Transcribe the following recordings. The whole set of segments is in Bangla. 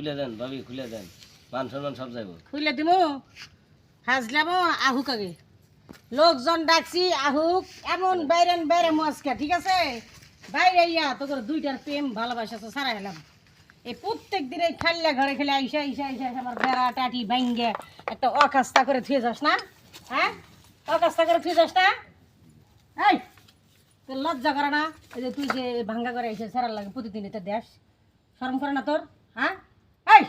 খুলে দেন ভাবি খুলে দেন। মান সম্মান সব যাইব। খুলে দিমু। হাজলামো আহুক আগে। লোকজন ডাকছি আহুক। এমন বাইরেন বাইরে মস্কা ঠিক আছে? বাইরে ইয়া তোর দুইটার প্রেম ভালোবাসা তো সারা এলাম এই প্রত্যেক দিনে খাল্লা ঘরে খেলে আইসা আইসা আইসা আমার বেড়া টাটি ভাঙ্গে একটা অকাস্তা করে থুয়ে যাস না? হ্যাঁ? অকাস্তা করে থুয়ে যাস না? এই তোর লজ্জা করে না? এই যে তুই যে ভাঙ্গা করে এসে সারার লাগে প্রতিদিন এটা দেশ শরম করে না তোর হ্যাঁ এই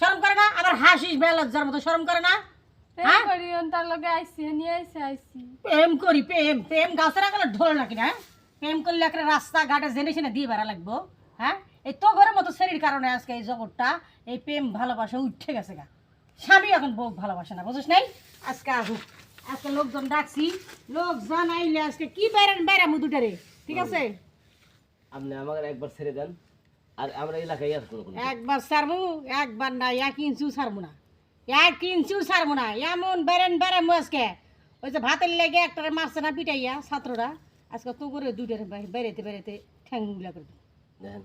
শরম করে আবার হাসিস মতো শরম করে না? হ্যাঁ? তার লগে আইসি নিয়ে আইসি আইসি। প্রেম করি প্রেম প্রেম গাছের গেলে ঢোল নাকি না? প্রেম করলে একটা রাস্তা ঘাটে জেনে শুনে দিয়ে বেড়া লাগবো হ্যাঁ? এই তো ঘরের মতো শরীর কারণে আজকে এই জগৎটা এই প্রেম ভালোবাসা উঠে গেছে গা। স্বামী এখন বউ ভালোবাসে না বুঝিস নাই? আজকে আসুক আজকে লোকজন ডাকছি লোকজন আইলে আজকে কি বেড়ান বেড়া মুদুটারে ঠিক আছে? আপনি আমাকে একবার ছেড়ে দেন। আর আমরা এলাকায় আর কোনো একবার সারবো একবার না এক ইঞ্চিও সারবো না। এক ইঞ্চিও সারবো না এমন বেরেন বেড়ামো আজকে ওই যে ভাতের লেগে একটা মারছে না পিটাইয়া ছাত্ররা। আজকে তো করে দুইটার বেড়াইতে বেড়াইতে ঠ্যাংগুলা করে। দেখেন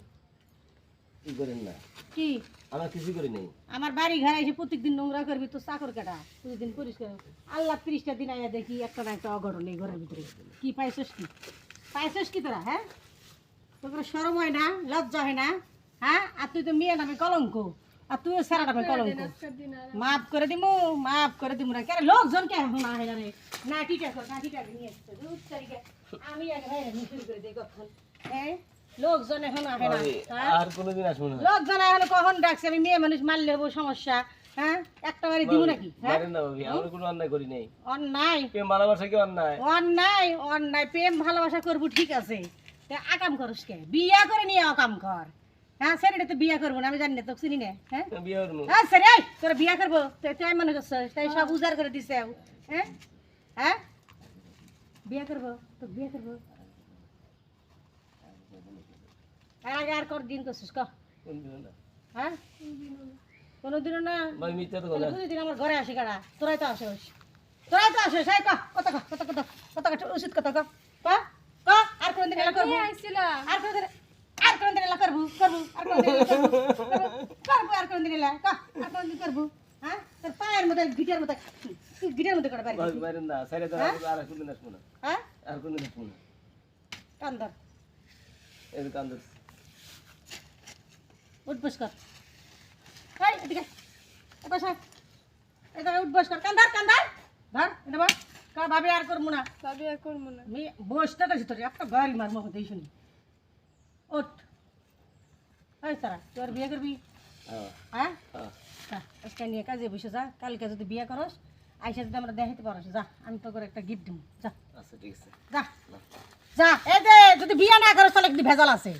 কি করেন না? কি? আমরা কিছু করি নাই। আমার বাড়ি ঘরে এসে প্রত্যেকদিন নোংরা করবি তো চাকর কাটা প্রতিদিন পরিষ্কার আল্লাহ তিরিশটা দিন আইয়া দেখি একটা না একটা অঘটন এই ঘরের ভিতরে। কি পাইছস কি? পাইছস কি তোরা হ্যাঁ? তোর সরম হয় না? লজ্জা হয় না? হ্যাঁ? আর তুই তো মেয়ে নামে কলঙ্ক। আর তুইও সারা নামে কলঙ্ক। মাফ করে দিমু মাফ করে দিমু না। কেন লোকজন কে? এখন আহে না রে না ঠিক আছে না আছে নিয়ে আসছে দুধ তারিখে আমি আগে ভাই শুরু করে দিই কখন। হ্যাঁ লোকজন এখন আহে না। হ্যাঁ? আর কোনোদিন আসব না। লোকজন এখন কখন ডাকছে? আমি মেয়ে মানুষ মারলে হব সমস্যা। হ্যাঁ? একটা বাড়ি দিব নাকি? হ্যাঁ? মারেন না ভাবি আমরা কোনো অন্যায় করি নাই। অন্যায়? প্রেম ভালোবাসা কি অন্যায়? অন্যায় অন্যায়। প্রেম ভালোবাসা করব ঠিক আছে। তা আকাম করস কে? বিয়া করে নিয়ে অকাম কর। হ্যাঁ স্যার তো বিয়া করব না আমি জানি না তো চিনি না হ্যাঁ? বিয়ে করব। হ্যাঁ স্যার এই তোরা বিয়া করব? তো তাই মনে করছ তাই সব উজাড় করে দিছে হ্যাঁ? হ্যাঁ? বিয়া করব তো বিয়া করব। আর আগে আর কর দিন করছিস ক। কোনদিনও না। হ্যাঁ? কোনোদিনও না। তো আমার ঘরে আসে কারা তোরাই তো আসে তোরাই তো আসে সাই ক কত ক কত কত কত কত উচিত কত ক। ক ক আর করব আইছিলাম আর কোনদিন এলা করব করব আর কোনদিন এলা করব করব আর কোনদিন এলা ক আর কোনদিন করব হ্যাঁ? তোর পায়ের মধ্যে গিটার মধ্যে গিটার মধ্যে করে পারি মারেন না ছেড়ে দেন হ্যাঁ? আর কোনদিন আসব না। হ্যাঁ? আর কোনদিন আসব না। কান্দর। এই কান্দর। উঠবস কর। এই এদিকে। এবার সব এটা উঠবস কর। কান্দার কান্দার। ধর এটা বল কা ভাবে আর করব না। ভাবি আর করব না। আমি বসতে গেছি তোর একটা গাড়ি মার মুখ দিয়ে শুনি। ওঠ। এই তারা তোর বিয়ে করবি? হ্যাঁ। হ্যাঁ? হ্যাঁ। আজকে নিয়ে কাজে বসে যা কালকে যদি বিয়ে করস আইসা যদি আমরা দেখাইতে পারস যা আমি তো একটা গিফট দিব যা। আচ্ছা ঠিক আছে। যা। যা এই যে যদি বিয়ে না করস তাহলে কিন্তু ভেজাল আছে।